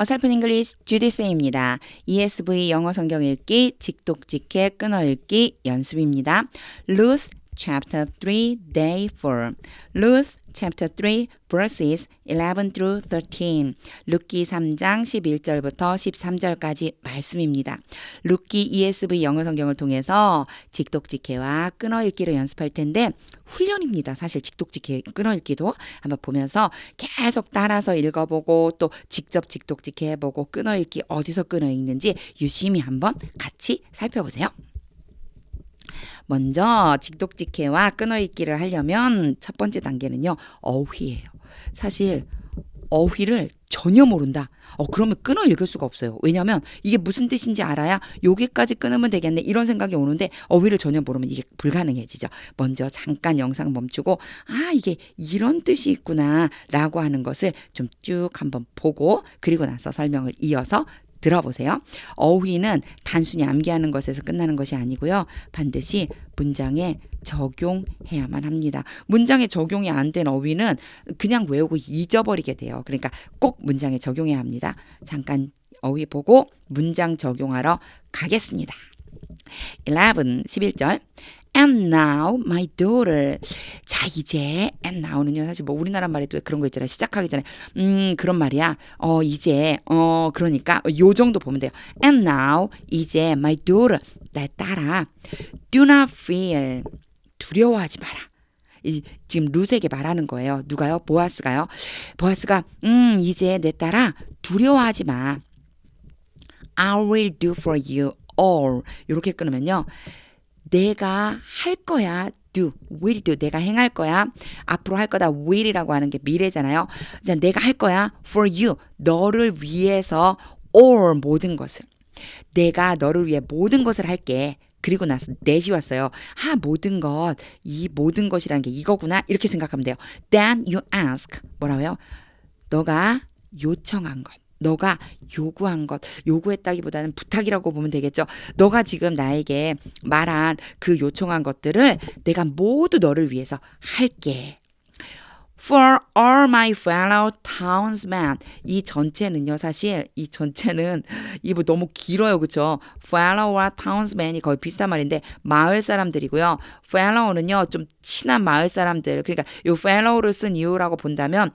어설픈 잉글리시 주디스입니다. ESV 영어 성경 읽기, 직독직해 끊어 읽기 연습입니다. Ruth chapter 3 day 4. Ruth chapter 3 verses 11 through 13. 룻기 3장 11절부터 13절까지 말씀입니다. 룻기 ESV 영어 성경을 통해서 직독직해와 끊어 읽기를 연습할 텐데 훈련입니다. 사실 직독직해 끊어 읽기도 한번 보면서 계속 따라서 읽어보고 또 직접 직독직해 해보고 끊어 읽기 어디서 끊어 읽는지 유심히 한번 같이 살펴보세요. 먼저 직독직해와 끊어읽기를 하려면 첫 번째 단계는요 어휘예요. 사실 어휘를 전혀 모른다. 어 그러면 끊어 읽을 수가 없어요. 왜냐하면 이게 무슨 뜻인지 알아야 여기까지 끊으면 되겠네 이런 생각이 오는데 어휘를 전혀 모르면 이게 불가능해지죠. 먼저 잠깐 영상 멈추고 아 이게 이런 뜻이 있구나라고 하는 것을 좀 쭉 한번 보고 그리고 나서 설명을 이어서 들어보세요. 어휘는 단순히 암기하는 것에서 끝나는 것이 아니고요. 반드시 문장에 적용해야만 합니다. 문장에 적용이 안 된 어휘는 그냥 외우고 잊어버리게 돼요. 그러니까 꼭 문장에 적용해야 합니다. 잠깐 어휘 보고 문장 적용하러 가겠습니다. 11, 11절. And now my daughter. 자, 이제 and now는요. 사실 뭐 우리나라 말에도 그런 거 있잖아요. 시작하기 전에 음, 그런 말이야. 어, 이제 어, 그러니까 요 정도 보면 돼요. And now 이제 my daughter. 내 딸아. Do not fear. 두려워하지 마라. 이, 지금 룻에게 말하는 거예요. 누가요? 보아스가요. 보아스가 음, 이제 내 딸아 두려워하지 마. I will do for you all. 이렇게 끊으면요. 내가 할 거야. do, will do. 내가 행할 거야. 앞으로 할 거다. will이라고 하는 게 미래잖아요. 자, 내가 할 거야. for you. 너를 위해서 all 모든 것을. 내가 너를 위해 모든 것을 할게. 그리고 나서 넷이 왔어요. 아, 모든 것. 이 모든 것이라는 게 이거구나. 이렇게 생각하면 돼요. Then you ask. 뭐라고요? 너가 요청한 것. 너가 요구한 것, 요구했다기보다는 부탁이라고 보면 되겠죠. 너가 지금 나에게 말한 그 요청한 것들을 내가 모두 너를 위해서 할게. For all my fellow townsmen. 이 전체는요, 사실 이 전체는 이뭐 너무 길어요, 그쵸? Fellow와 townsmen이 거의 비슷한 말인데 마을 사람들이고요. Fellow는요, 좀 친한 마을 사람들. 그러니까 요 Fellow를 쓴 이유라고 본다면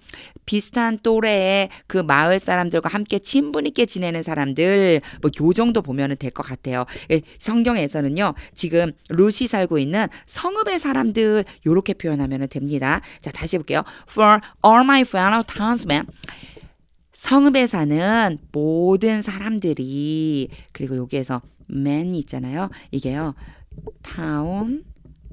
비슷한 또래의 그 마을 사람들과 함께 친분 있게 지내는 사람들, 뭐요 정도 보면은 될 것 같아요. 예, 성경에서는요, 지금 루시 살고 있는 성읍의 사람들 요렇게 표현하면 됩니다. 자, 다시 볼게요. For all my fellow townsmen. 성읍에 사는 모든 사람들이 그리고 여기에서 man이 있잖아요. 이게요. town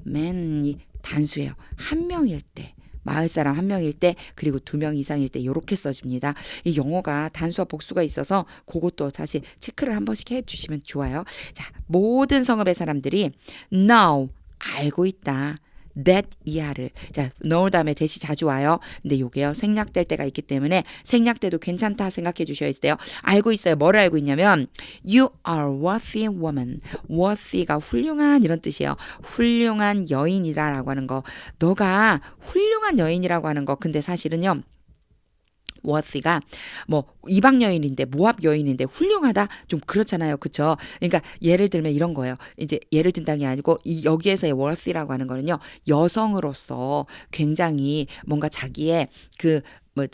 man이 단수예요. 한 명일 때. 마을 사람 한 명일 때 그리고 두 명 이상일 때 이렇게 써집니다. 이 영어가 단수와 복수가 있어서 그것도 사실 체크를 한 번씩 해주시면 좋아요. 자 모든 성읍의 사람들이 know 알고 있다. That 이하를 자 know 다음에 대시 자주 와요. 근데 요게요 생략될 때가 있기 때문에 생략돼도 괜찮다 생각해 주셔야 돼요. 알고 있어요. 뭘 알고 있냐면 you are worthy woman. worthy가 훌륭한 이런 뜻이에요. 훌륭한 여인이라라고 하는 거. 너가 훌륭한 여인이라고 하는 거. 근데 사실은요. 워시가 뭐 이방 여인인데 모압 여인인데 훌륭하다? 좀 그렇잖아요. 그쵸? 그러니까 예를 들면 이런 거예요. 이제 예를 든다는 게 아니고 이 여기에서의 워시라고 하는 거는요. 여성으로서 굉장히 뭔가 자기의 그 뭐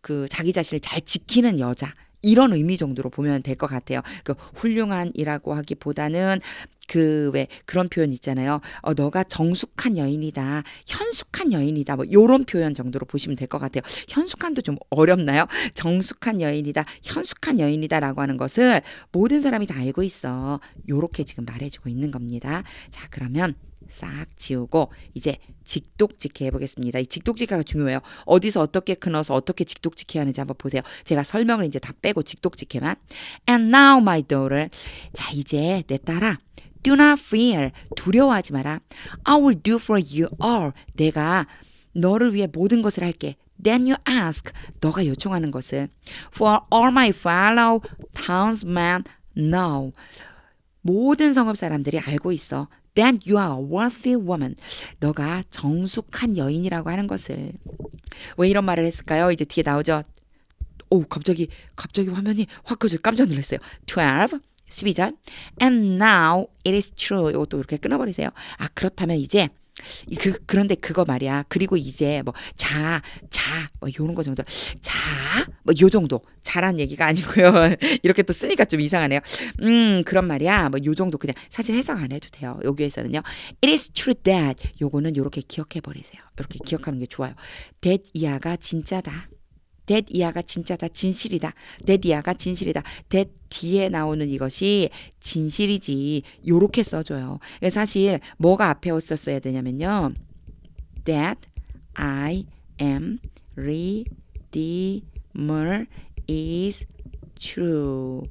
그 자기 자신을 잘 지키는 여자 이런 의미 정도로 보면 될 것 같아요. 그 훌륭한이라고 하기보다는 그왜 그런 표현 있잖아요. 어 너가 정숙한 여인이다. 현숙한 여인이다. 뭐 요런 표현 정도로 보시면 될 것 같아요. 현숙한도 좀 어렵나요? 정숙한 여인이다. 현숙한 여인이다라고 하는 것을 모든 사람이 다 알고 있어. 요렇게 지금 말해 주고 있는 겁니다. 자, 그러면 싹 지우고 이제 직독직해 해보겠습니다. 이 직독직해가 중요해요. 어디서 어떻게 끊어서 어떻게 직독직해 하는지 한번 보세요. 제가 설명을 이제 다 빼고 직독직해만. And now my daughter. 자 이제 내 딸아. Do not fear. 두려워하지 마라. I will do for you all. 내가 너를 위해 모든 것을 할게. Then you ask. 너가 요청하는 것을. For all my fellow townsmen know. 모든 성읍 사람들이 알고 있어. Then you are a worthy woman. 너가 정숙한 여인이라고 하는 것을. 왜 이런 말을 했을까요? 이제 뒤에 나오죠. 오 갑자기 갑자기 화면이 확 켜져 깜짝 놀랐어요. 12 12절 and now it is true 이것도 이렇게 끊어버리세요. 아 그렇다면 이제 이 그 그런데 그거 말이야. 그리고 이제 뭐 자, 자, 뭐 요런 거 정도. 자, 뭐 요 정도. 자란 얘기가 아니고요. 이렇게 또 쓰니까 좀 이상하네요. 음, 그런 말이야. 뭐 요 정도 그냥 사실 해석 안 해도 돼요. 여기에서는요. It is true that 요거는 요렇게 기억해 버리세요. 이렇게 기억하는 게 좋아요. that 이하가 진짜다. That 이하가 진짜다. 진실이다. that 이하가 진실이다. that 뒤에 나오는 이것이 진실이지. 요렇게 써줘요. 사실 뭐가 앞에 왔었어야 되냐면요. that I am redeemer is true.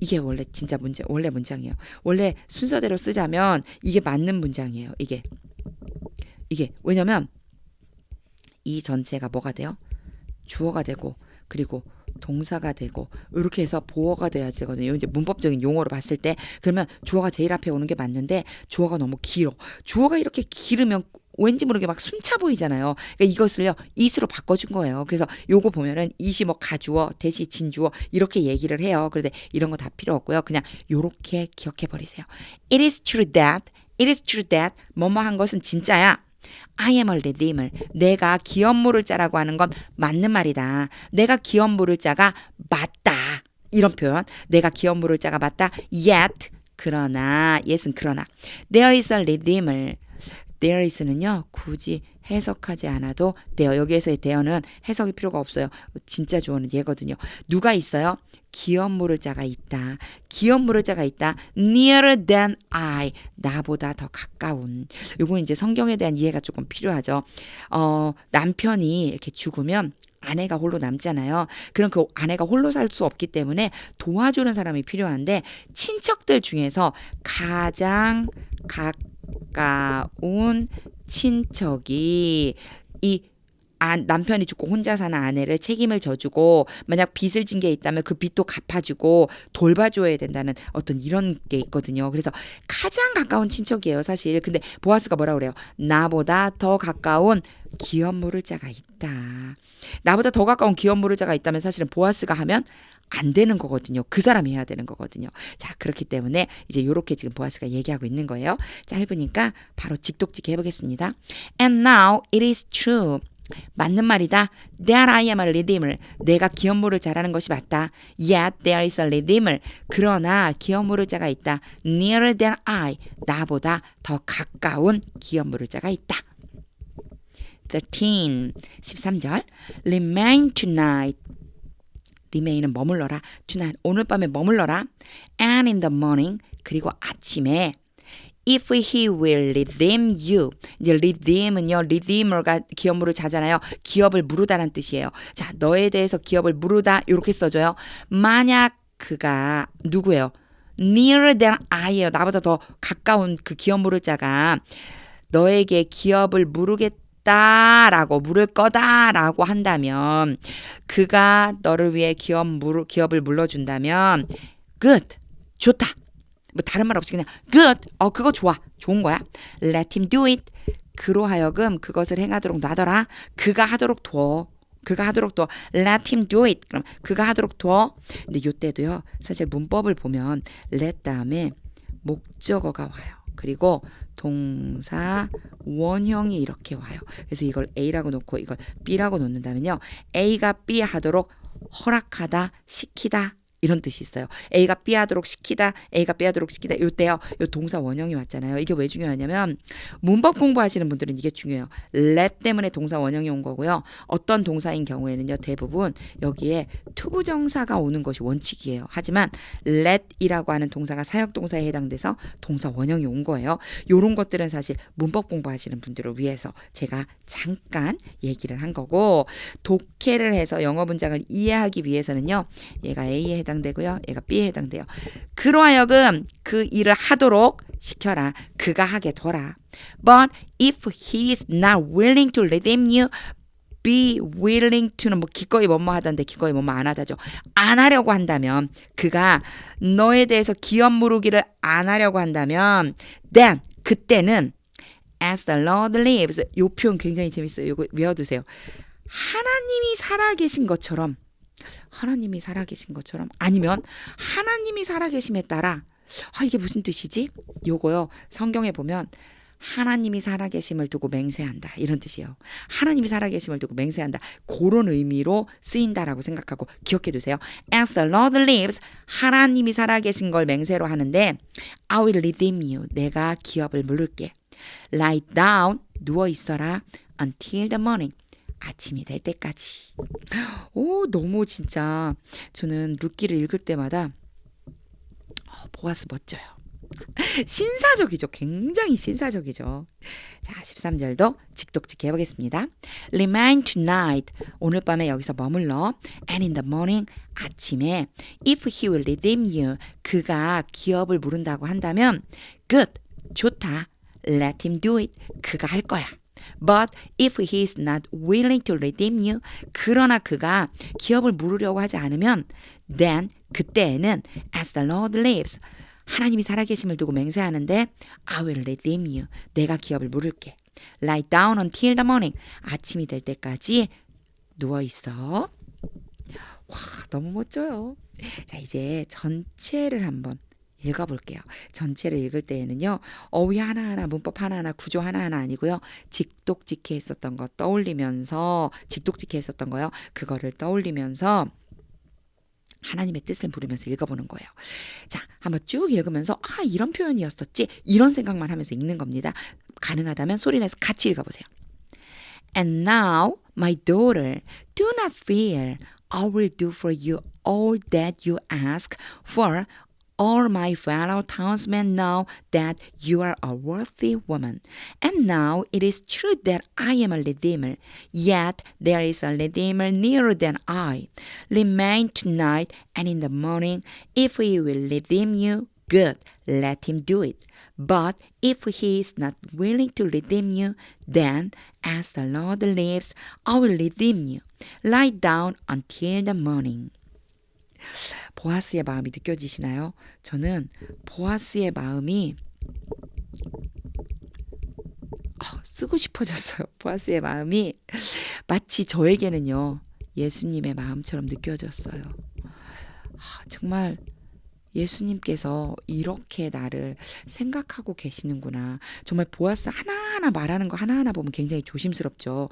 이게 원래 진짜 문제 원래 문장이에요. 원래 순서대로 쓰자면 이게 맞는 문장이에요. 이게 이게 왜냐면 이 전체가 뭐가 돼요? 주어가 되고 그리고 동사가 되고 이렇게 해서 보어가 돼야 되거든요. 이제 문법적인 용어로 봤을 때 그러면 주어가 제일 앞에 오는 게 맞는데 주어가 너무 길어. 주어가 이렇게 길으면 왠지 모르게 막 숨차 보이잖아요. 그러니까 이것을요 is로 바꿔준 거예요. 그래서 요거 보면은 is이 뭐 가주어 대시 진주어 이렇게 얘기를 해요. 그런데 이런 거 다 필요 없고요. 그냥 요렇게 기억해 버리세요. It is true that it is true that 뭐뭐 한 것은 진짜야. I am a redeemer. 내가 기업물을 자라고 하는 건 맞는 말이다. 내가 기업물을 자가 맞다. 이런 표현. 내가 기업물을 자가 맞다. Yet 그러나 yes은 그러나 there is a redeemer. there is는요 굳이 해석하지 않아도 돼요. 여기에서의 대어는 해석이 필요가 없어요. 진짜 주어는 얘거든요. 누가 있어요? 기업물을 자가 있다. 기업물을 자가 있다. nearer than I. 나보다 더 가까운. 요건 이제 성경에 대한 이해가 조금 필요하죠. 어, 남편이 이렇게 죽으면 아내가 홀로 남잖아요. 그럼 그 아내가 홀로 살 수 없기 때문에 도와주는 사람이 필요한데 친척들 중에서 가장 가까운 친척이 이 아, 남편이 죽고 혼자 사는 아내를 책임을 져주고 만약 빚을 진 게 있다면 그 빚도 갚아주고 돌봐줘야 된다는 어떤 이런 게 있거든요. 그래서 가장 가까운 친척이에요, 사실. 근데 보아스가 뭐라 그래요? 나보다 더 가까운 기업물을 자가 있다. 나보다 더 가까운 기업물을 자가 있다면 사실은 보아스가 하면 안 되는 거거든요. 그 사람이 해야 되는 거거든요. 자, 그렇기 때문에 이제 요렇게 지금 보아스가 얘기하고 있는 거예요. 짧으니까 바로 직독직 해보겠습니다. And now it is true. 맞는 말이다. That I am a redeemer. 내가 기업물을 잘하는 것이 맞다. Yet there is a redeemer. 그러나 기업물을 자가 있다. Nearer than I. 나보다 더 가까운 기업물을 자가 있다. 13. 13절. Remain tonight. remain은 머물러라. tonight. 오늘 밤에 머물러라. And in the morning. 그리고 아침에 if he will redeem you. 이제 redeem은요, redeemer가 기업물을 자잖아요. 기업을 무르다란 뜻이에요. 자, 너에 대해서 기업을 무르다 이렇게 써줘요. 만약 그가 누구예요? nearer than I예요. 나보다 더 가까운 그 기업 물을 자가 너에게 기업을 무르겠다라고 물을 거다라고 한다면 그가 너를 위해 기업 물 기업을 물러준다면 good 좋다. 뭐 다른 말 없이 그냥 good. 어 그거 좋아. 좋은 거야. Let him do it. 그로 하여금 그것을 행하도록 놔둬라. 그가 하도록 둬. 그가 하도록 둬. Let him do it. 그럼 그가 하도록 둬. 근데 요때도요. 사실 문법을 보면 let 다음에 목적어가 와요. 그리고 동사 원형이 이렇게 와요. 그래서 이걸 A라고 놓고 이걸 B라고 놓는다면요. A가 B 하도록 허락하다 시키다 이런 뜻이 있어요. A가 B 하도록 시키다, A가 B 하도록 시키다. 요때요. 요 동사 원형이 왔잖아요. 이게 왜 중요하냐면 문법 공부하시는 분들은 이게 중요해요. let 때문에 동사 원형이 온 거고요. 어떤 동사인 경우에는요. 대부분 여기에 투부정사가 오는 것이 원칙이에요. 하지만 let이라고 하는 동사가 사역 동사에 해당돼서 동사 원형이 온 거예요. 요런 것들은 사실 문법 공부하시는 분들을 위해서 제가 잠깐 얘기를 한 거고 독해를 해서 영어 문장을 이해하기 위해서는요. 얘가 A에 해당 해당되고요. 얘가 B에 해당돼요. 그로 하여금 그 일을 하도록 시켜라. 그가 하게 둬라. But if he is not willing to redeem you, be willing to는 뭐 기꺼이 뭐뭐 하다인데 기꺼이 뭐뭐 안 하다죠. 안 하려고 한다면 그가 너에 대해서 기업 무르기를 안 하려고 한다면 then 그때는 as the Lord lives 요 표현 굉장히 재밌어요. 요거 외워두세요. 하나님이 살아계신 것처럼 하나님이 살아계신 것처럼 아니면 하나님이 살아계심에 따라 아 이게 무슨 뜻이지? 요거요 성경에 보면 하나님이 살아계심을 두고 맹세한다 이런 뜻이에요. 하나님이 살아계심을 두고 맹세한다 그런 의미로 쓰인다라고 생각하고 기억해 두세요. As the Lord lives 하나님이 살아계신 걸 맹세로 하는데 I will redeem you 내가 기업을 물을게. Lie down 누워 있어라 until the morning 아침이 될 때까지. 오 너무 진짜 저는 룻기를 읽을 때마다 어, 보아스 멋져요. 신사적이죠. 굉장히 신사적이죠. 자, 13절도 직독직 해보겠습니다. Remain tonight. 오늘 밤에 여기서 머물러. And in the morning. 아침에. If he will redeem you. 그가 기업을 물은다고 한다면. Good. 좋다. Let him do it. 그가 할 거야. But if he is not willing to redeem you, 그러나 그가 기업을 물으려고 하지 않으면, then 그때에는 as the Lord lives, 하나님이 살아계심을 두고 맹세하는데 I will redeem you. 내가 기업을 물을게. Lie down until the morning. 아침이 될 때까지 누워 있어. 와, 너무 멋져요. 자, 이제 전체를 한번 읽어볼게요. 전체를 읽을 때에는요, 어휘 하나하나, 문법 하나하나, 구조 하나하나 아니고요, 직독직해 했었던 거 떠올리면서, 직독직해 했었던 거요, 그거를 떠올리면서, 하나님의 뜻을 부르면서 읽어보는 거예요. 자, 한번 쭉 읽으면서, 아, 이런 표현이었었지? 이런 생각만 하면서 읽는 겁니다. 가능하다면 소리내서 같이 읽어보세요. And now, my daughter, do not fear. I will do for you all that you ask, for all my fellow townsmen know that you are a worthy woman. And now it is true that I am a redeemer, yet there is a redeemer nearer than I. Remain tonight, and in the morning, if he will redeem you, good, let him do it. But if he is not willing to redeem you, then, as the Lord lives, I will redeem you. Lie down until the morning. 보아스의 마음이 느껴지시나요? 저는 보아스의 마음이 아, 쓰고 싶어졌어요. 보아스의 마음이 마치 저에게는요 예수님의 마음처럼 느껴졌어요. 아, 정말 예수님께서 이렇게 나를 생각하고 계시는구나. 정말 보아스 하나하나 말하는 거 하나하나 보면 굉장히 조심스럽죠.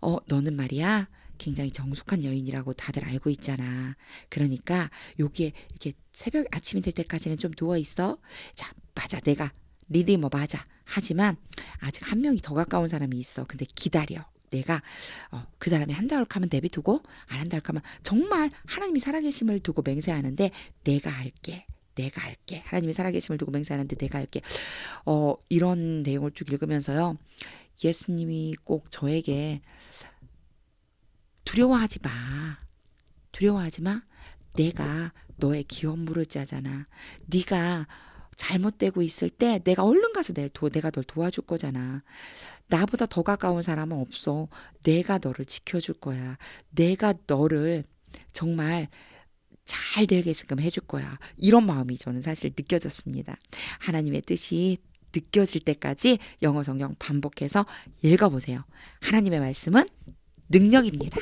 어, 너는 말이야. 굉장히 정숙한 여인이라고 다들 알고 있잖아. 그러니까 여기에 이렇게 새벽 아침이 될 때까지는 좀 누워 있어. 자, 맞아. 내가 리디머 맞아. 하지만 아직 한 명이 더 가까운 사람이 있어. 근데 기다려. 내가 어, 그 사람이 한다 하면 내비두고 안 한다 하면 정말 하나님이 살아계심을 두고 맹세하는데 내가 할게. 내가 할게. 하나님이 살아계심을 두고 맹세하는데 내가 할게. 어, 이런 내용을 쭉 읽으면서요. 예수님이 꼭 저에게 두려워하지 마. 두려워하지 마. 내가 너의 기업 물을 자잖아. 네가 잘못되고 있을 때 내가 얼른 가서 내 도, 내가 널 도와줄 거잖아. 나보다 더 가까운 사람은 없어. 내가 너를 지켜줄 거야. 내가 너를 정말 잘 되게끔 해줄 거야. 이런 마음이 저는 사실 느껴졌습니다. 하나님의 뜻이 느껴질 때까지 영어 성경 반복해서 읽어보세요. 하나님의 말씀은 능력입니다.